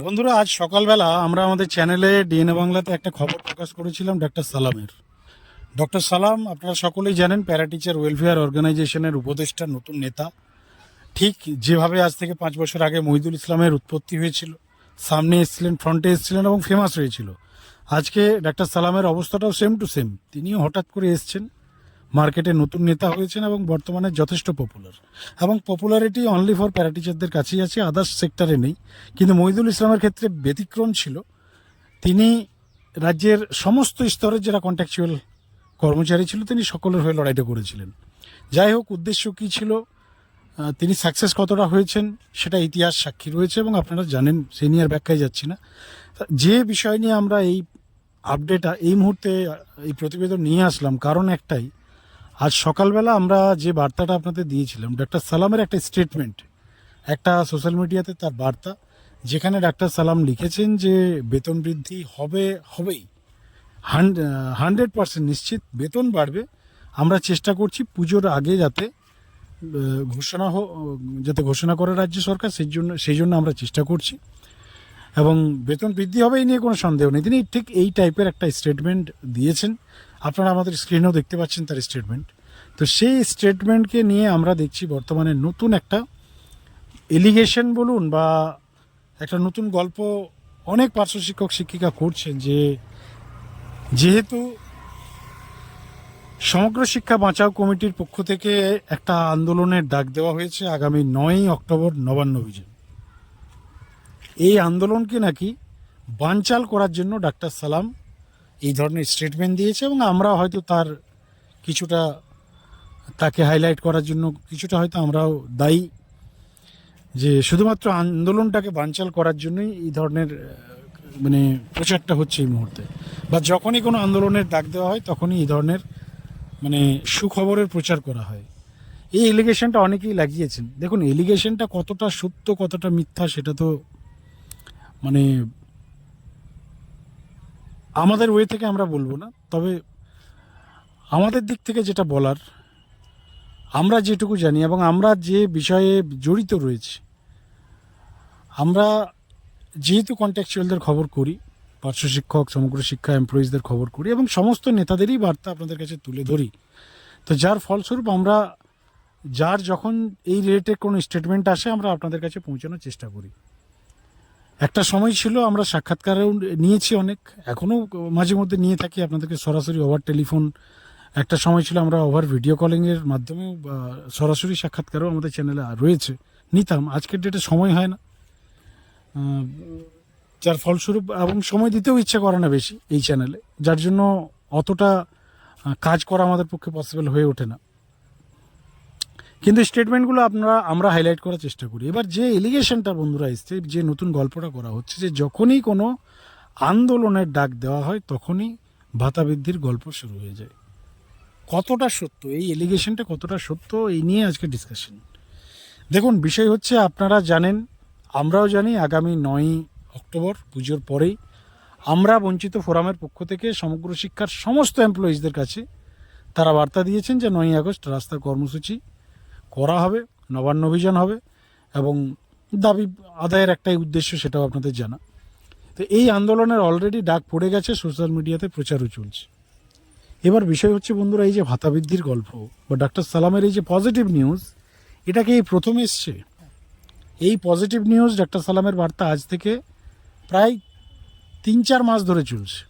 বন্ধুরা, আজ সকালবেলা আমরা আমাদের চ্যানেলে ডিএনএ বাংলাতে একটা খবর প্রকাশ করেছিলাম ডক্টর সালামের। ডক্টর সালাম, আপনারা সকলেই জানেন প্যারা টিচার ওয়েলফেয়ার অর্গানাইজেশনের উপদেষ্টা, নতুন নেতা। ঠিক যেভাবে আজ থেকে পাঁচ বছর আগে মহিদুল ইসলামের উৎপত্তি হয়েছিল, সামনে এসেছিলেন ফ্রন্টে এসেছিলেন এবং ফেমাস হয়েছিল। আজকে ডক্টর সালামের অবস্থাটাও সেম টু সেম তিনিও হঠাৎ করে এসছেন। মার্কেটে নতুন নেতা হয়েছেন এবং বর্তমানে যথেষ্ট পপুলার এবং পপুলারিটি অনলি ফর প্যারাটিচারদের কাছেই আছে আদার্স সেক্টরে নেই। কিন্তু মহিদুল ইসলামের ক্ষেত্রে ব্যতিক্রম ছিল। তিনি রাজ্যের সমস্ত স্তরের যারা কন্ট্রাকচুয়াল কর্মচারী ছিল, তিনি সকলের হয়ে লড়াইটা করেছিলেন। যাই হোক, উদ্দেশ্য কী ছিল? তিনি সাকসেস কতটা হয়েছেন, সেটা ইতিহাস সাক্ষী রয়েছে এবং আপনারা জানেন সেই নিয়ে আর ব্যাখ্যায় যাচ্ছি না। যে বিষয় নিয়ে আমরা এই আপডেট এই মুহূর্তে এই প্রতিবেদন নিয়ে আসলাম, কারণ একটাই আজ সকালবেলা আমরা যে বার্তাটা আপনাদের দিয়েছিলাম, ডাক্তার সালামের একটা স্টেটমেন্ট একটা সোশ্যাল মিডিয়াতে তার বার্তা, যেখানে ডাক্তার সালাম লিখেছেন যে বেতন বৃদ্ধি হবে, হবেই। হান্ড্রেড পার্সেন্ট নিশ্চিত বেতন বাড়বে। আমরা চেষ্টা করছি পুজোর আগে যাতে ঘোষণা যাতে ঘোষণা করে রাজ্য সরকার, সেই জন্য সেই জন্য আমরা চেষ্টা করছি। এবং বেতন বৃদ্ধি হবে এই নিয়ে কোনো সন্দেহ নেই। তিনি ঠিক এই টাইপের একটা স্টেটমেন্ট দিয়েছেন। আপনারা আমাদের স্ক্রিনেও দেখতে পাচ্ছেন তার স্টেটমেন্ট তো সেই স্টেটমেন্টকে নিয়ে আমরা দেখছি বর্তমানে নতুন একটা এলিগেশন বলুন বা একটা নতুন গল্প অনেক পার্শ্ব শিক্ষক, শিক্ষিকা করছেন যে যেহেতু সমগ্র শিক্ষা বাঁচাও কমিটির পক্ষ থেকে একটা আন্দোলনের ডাক দেওয়া হয়েছে আগামী নয়ই অক্টোবর নবান্ন অভিযান। এই আন্দোলনকে নাকি বানচাল করার জন্য ডাক্তার সালাম এই ধরনের স্টেটমেন্ট দিয়েছে এবং আমরা হয়তো তার কিছুটা তাকে হাইলাইট করার জন্য কিছুটা হয়তো আমরাও দায়ী যে শুধুমাত্র আন্দোলনটাকে বানচাল করার জন্যই এই ধরনের মানে প্রচারটা হচ্ছে এই মুহূর্তে। বা যখনই কোনো আন্দোলনের ডাক দেওয়া হয় তখনই এই ধরনের মানে সুখবরের প্রচার করা হয়। এই এলিগেশনটা অনেকেই লাগিয়েছেন। দেখুন এলিগেশনটা কতটা সত্য, কতটা মিথ্যা সেটা তো মানে আমাদের ওয়ে থেকে আমরা বলব না, তবে আমাদের দিক থেকে যেটা বলার, আমরা যেটুকু জানি এবং আমরা যে বিষয়ে জড়িত রয়েছি, আমরা যেহেতু কন্ট্যাকচুয়ালদের খবর করি, পার্শ্ব শিক্ষক, সমগ্র শিক্ষা এমপ্লয়িজদের খবর করি এবং সমস্ত নেতাদেরই বার্তা আপনাদের কাছে তুলে ধরি, তো যার ফলস্বরূপ আমরা, যার যখন এই রিলেটেড কোনো স্টেটমেন্ট আসে, আমরা আপনাদের কাছে পৌঁছানোর চেষ্টা করি। একটা সময় ছিল, আমরা সাক্ষাৎকারেও নিয়েছি অনেক, এখনও মাঝে মধ্যে নিয়ে থাকি, আপনাদেরকে সরাসরি ওভার টেলিফোন একটা সময় ছিল, আমরা ওভার ভিডিও কলিংয়ের মাধ্যমেও সরাসরি সাক্ষাৎকারও আমাদের চ্যানেলে রয়েছে। নিতাম, আজকের ডেটে সময় হয় না। যার ফলস্বরূপ, এবং সময় দিতেও ইচ্ছে করে না বেশি এই চ্যানেলে যার জন্য অতটা কাজ করা আমাদের পক্ষে পসিবল হয়ে ওঠে না। কিন্তু স্টেটমেন্টগুলো আপনারা, আমরা হাইলাইট করার চেষ্টা করি। এবার যে এলিগেশনটা বন্ধুরা এসছে, যে নতুন গল্পটা করা হচ্ছে, যে যখনই কোনো আন্দোলনের ডাক দেওয়া হয়, তখনই ভাতা বৃদ্ধির গল্প শুরু হয়ে যায়। কতটা সত্য? এই এলিগেশনটা কতটা সত্য? এই নিয়ে আজকে ডিসকাশন দেখুন, বিষয় হচ্ছে, আপনারা জানেন, আমরাও জানি, আগামী নয়ই অক্টোবর, পুজোর পরেই আমরা বঞ্চিত ফোরামের পক্ষ থেকে সমগ্র শিক্ষার সমস্ত এমপ্লয়িজদের কাছে তারা বার্তা দিয়েছেন যে নয়ই আগস্ট রাস্তা কর্মসূচি করা হবে, নবান্ন অভিযান হবে এবং দাবি, আদায়ের একটাই উদ্দেশ্য সেটাও আপনাদের জানা। তো এই আন্দোলনের অলরেডি ডাক পড়ে গেছে সোশ্যাল মিডিয়াতে প্রচারও চলছে। এবার বিষয় হচ্ছে বন্ধুরা, এই যে ভাতা বৃদ্ধির গল্প বা ডাক্তার সালামের এই যে পজিটিভ নিউজ এটাকে এই প্রথম এসছে? এই পজিটিভ নিউজ ডাক্তার সালামের বার্তা আজ থেকে প্রায় তিন চার মাস ধরে চলছে।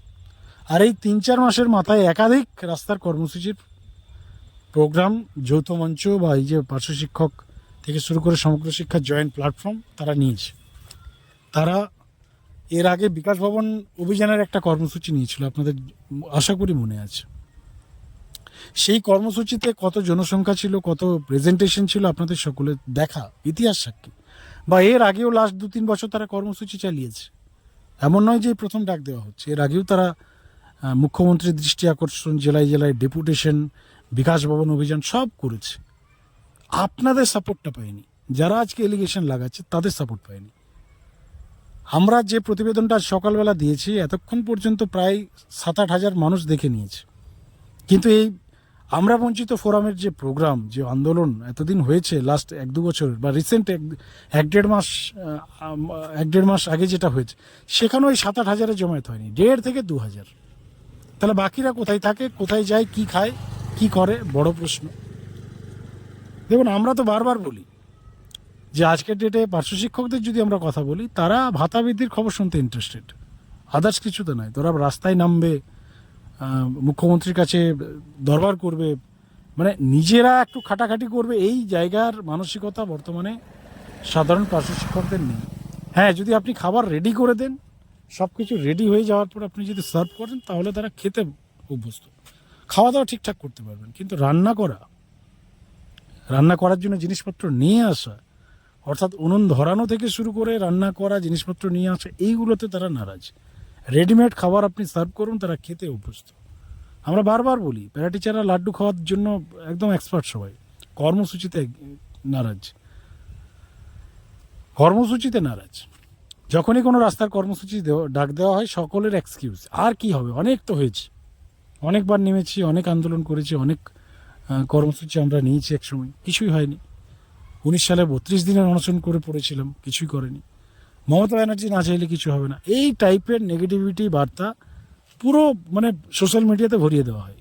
আর এই তিন চার মাসের মাথায় একাধিক রাস্তার কর্মসূচির প্রোগ্রাম যৌথ মঞ্চ বা এই যে পার্শ্ব শিক্ষক থেকে শুরু করে সমগ্র শিক্ষার জয়েন্ট প্ল্যাটফর্ম তারা নিয়েছে। তারা এর আগে বিকাশ ভবন অভিযানের একটা কর্মসূচি নিয়েছিল, আপনাদের আশা করি মনে আছে। সেই কর্মসূচিতে কত জনসংখ্যা ছিল, কত প্রেজেন্টেশন ছিল আপনাদের সকলের দেখা, ইতিহাস সাক্ষী। বা এর আগেও লাস্ট দু তিন বছর তারা কর্মসূচি চালিয়েছে। এমন নয় যে প্রথম ডাক দেওয়া হচ্ছে, এর আগেও তারা মুখ্যমন্ত্রীর দৃষ্টি আকর্ষণ, জেলায় জেলায় ডেপুটেশন বিকাশ ভবন অভিযান সব করেছে। আপনাদের সাপোর্টটা পায়নি যারা আজকে এলিগেশন লাগাচ্ছে, তাদের সাপোর্ট পায়নি আমরা যে প্রতিবেদনটা সকালবেলা দিয়েছি, এতক্ষণ পর্যন্ত প্রায় সাত আট হাজার মানুষ দেখে নিয়েছে। কিন্তু এই আমরা বঞ্চিত ফোরামের যে প্রোগ্রাম যে আন্দোলন এতদিন হয়েছে লাস্ট এক দু বছর বা রিসেন্ট এক এক দেড় মাস এক দেড় মাস আগে যেটা হয়েছে সেখানে ওই সাত আট হাজারে জমায়েত হয়নি, দেড় থেকে দু হাজার। তাহলে বাকিরা কোথায় থাকে, কোথায় যায়, কি খায় কি করে? বড় প্রশ্ন। দেখুন, আমরা তো বারবার বলি যে আজকের ডেটে পার্শ্ব শিক্ষকদের যদি আমরা কথা বলি, তারা ভাতা বৃদ্ধির খবর শুনতে ইন্টারেস্টেড আদার্স কিছু তো নয়। তোরা রাস্তায় নামবে মুখ্যমন্ত্রীর কাছে দরবার করবে মানে নিজেরা একটু খাটাখাটি করবে, এই জায়গার মানসিকতা বর্তমানে সাধারণ পার্শ্ব শিক্ষকদের নেই। হ্যাঁ যদি আপনি খাবার রেডি করে দেন সব কিছু রেডি হয়ে যাওয়ার পর আপনি যদি সার্ভ করেন, তাহলে তারা খেতে অভ্যস্ত। খাওয়া দাওয়া ঠিকঠাক করতে পারবেন, কিন্তু রান্না করা, রান্না করার জন্য জিনিসপত্র নিয়ে আসা, অর্থাৎ উনুন ধরানো থেকে শুরু করে রান্না করা, জিনিসপত্র নিয়ে আসা, এইগুলোতে তারা নারাজ। রেডিমেড খাবার আপনি সার্ভ করুন, তারা খেতে অভ্যস্ত। আমরা বারবার বলি প্যারা টিচাররা লাড্ডু খাওয়ার জন্য একদম এক্সপার্ট সবাই, কর্মসূচিতে নারাজ। কর্মসূচিতে নারাজ। যখনই কোনো রাস্তার কর্মসূচি ডাক দেওয়া হয়, সকলের এক্সকিউজ আর কি হবে? অনেক তো হয়েছে। অনেকবার নেমেছি, অনেক আন্দোলন করেছি, অনেক কর্মসূচি আমরা নিয়েছি একসময়। কিছুই হয়নি। উনিশ সালে বত্রিশ দিনের অনশন করে পড়েছিলাম, কিছুই করেনি। মমতা ব্যানার্জি না চাইলে কিছু হবে না। এই টাইপের নেগেটিভিটি বার্তা পুরো মানে সোশ্যাল মিডিয়াতে ভরিয়ে দেওয়া হয়।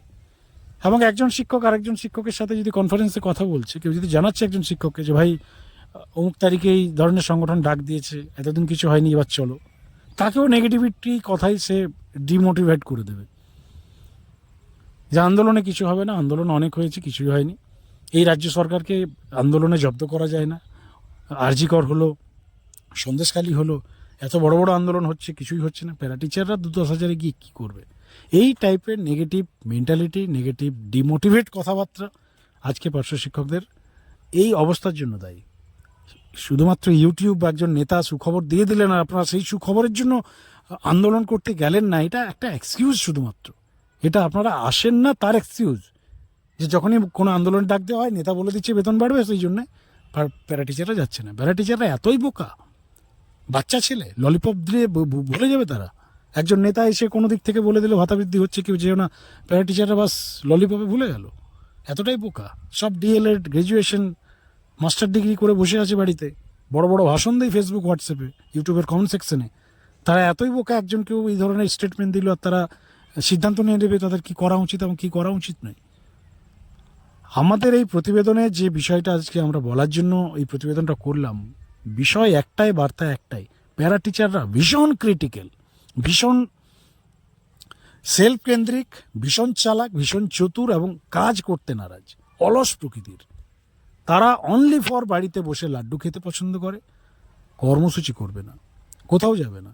এবং একজন শিক্ষক আরেকজন শিক্ষকের সাথে যদি কনফারেন্সে কথা বলছে, কেউ যদি জানাচ্ছে একজন শিক্ষককে যে, ভাই, অমুক তারিখে এই ধরনের সংগঠন ডাক দিয়েছে, এতদিন কিছু হয়নি, এবার চলো। তাকেও নেগেটিভিটি কথাই সে ডিমোটিভেট করে দেবে। যে আন্দোলনে কিছু হবে না, আন্দোলন অনেক হয়েছে, কিছুই হয়নি। এই রাজ্য সরকারকে আন্দোলনে জব্দ করা যায় না। আরজিকর হলো, সন্দেশখালী হলো, এত বড় বড় আন্দোলন হচ্ছে, কিছুই হচ্ছে না। প্যারা টিচাররা দু দশ হাজারে গিয়ে কী করবে? এই টাইপের নেগেটিভ মেন্টালিটি নেগেটিভ ডিমোটিভেট কথাবার্তা আজকে পার্শ্ব শিক্ষকদের এই অবস্থার জন্য দায়ী। শুধুমাত্র ইউটিউব বা একজন নেতা সুখবর দিয়ে দিলেন আর আপনারা সেই সুখবরের জন্য আন্দোলন করতে গেলেন না, এটা একটা এক্সকিউজ শুধুমাত্র। এটা আপনারা আসেন না, তার এক্সকিউজ যে যখনই কোনো আন্দোলন ডাক দেওয়া হয়, নেতা বলে দিচ্ছে, বেতন বাড়বে, সেই জন্যে প্যারা টিচাররা যাচ্ছে না। প্যারা টিচাররা এতই বোকা। বাচ্চা ছেলে ললিপপ দিয়ে বলে যাবে তারা। একজন নেতা এসে কোনো দিক থেকে বলে দিলে, ভাতা বৃদ্ধি হচ্ছে, কেউ যেও না। প্যারা টিচাররা বাস ললিপপে ভুলে গেল। এতটাই বোকা। সব ডিএলএড গ্র্যাজুয়েশন মাস্টার ডিগ্রি করে বসে আছে বাড়িতে। বড় বড় ভাষণ দেয় ফেসবুক হোয়াটসঅ্যাপে ইউটিউবের কমেন্ট সেকশনে তারা এতই বোকা, একজন কেউ এই ধরনের স্টেটমেন্ট দিল, আর তারা সিদ্ধান্ত নিয়ে নেবে তাদের কি করা উচিত এবং কি করা উচিত নয়। আমাদের এই প্রতিবেদনে যে বিষয়টা আজকে আমরা বলার জন্য এই প্রতিবেদনটা করলাম, বিষয় একটাই, বার্তা একটাই। প্যারা টিচাররা ভীষণ ক্রিটিক্যাল ভীষণ সেলফ কেন্দ্রিক ভীষণ চালাক, ভীষণ চতুর এবং কাজ করতে নারাজ, অলস প্রকৃতির। তারা অনলি ফর বাড়িতে বসে লাড্ডু খেতে পছন্দ করে, কর্মসূচি করবে না, কোথাও যাবে না।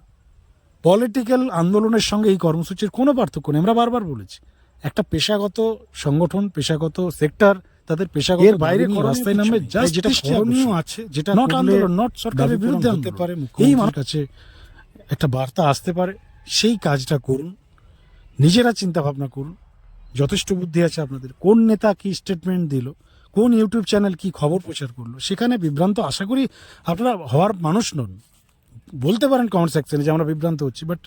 পলিটিক্যাল আন্দোলনের সঙ্গে এই কর্মসূচির কোনো পার্থক্য নেই। আমরা বারবার বলেছি একটা পেশাগত সংগঠন পেশাগত সেক্টর তাদের পেশাগত এর বাইরে রাস্তায়। জাস্ট যেটা করণীয় আছে যেটা করলে আন্দোলন, not সরকারের বিরুদ্ধে আন্দোলন। পারে এই মানুষ- কাছে একটা বার্তা আসতে পারে। সেই কাজটা করুন নিজেরা চিন্তা ভাবনা করুন যথেষ্ট বুদ্ধি আছে আপনাদের। কোন নেতা কি স্টেটমেন্ট দিল কোন ইউটিউব চ্যানেল কি খবর প্রচার করল সেখানে বিভ্রান্ত আশা করি আপনারা হওয়ার মানুষ নন। বলতে পারেন কমেন্ট সেকশনে যে আমরা বিভ্রান্ত হচ্ছি বাট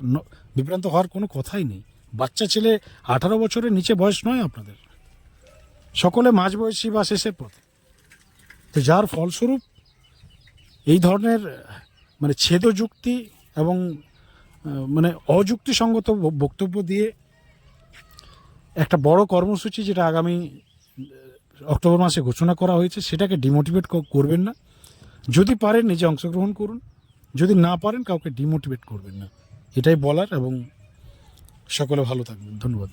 বিভ্রান্ত হওয়ার কোনো কথাই নেই। বাচ্চা ছেলে আঠারো বছরের নিচে বয়স নয় আপনাদের। সকলে মাঝবয়সী বা শেষের পথে। তো যার ফলস্বরূপ এই ধরনের মানে ছেদ যুক্তি এবং মানে অযুক্তিসঙ্গত বক্তব্য দিয়ে একটা বড় কর্মসূচি যেটা আগামী অক্টোবর মাসে ঘোষণা করা হয়েছে, সেটাকে ডিমোটিভেট করবেন না। যদি পারেন নিজে অংশগ্রহণ করুন। যদি না পারেন কাউকে ডিমোটিভেট করবেন না। এটাই বলার এবং সকলে ভালো থাকবেন। ধন্যবাদ।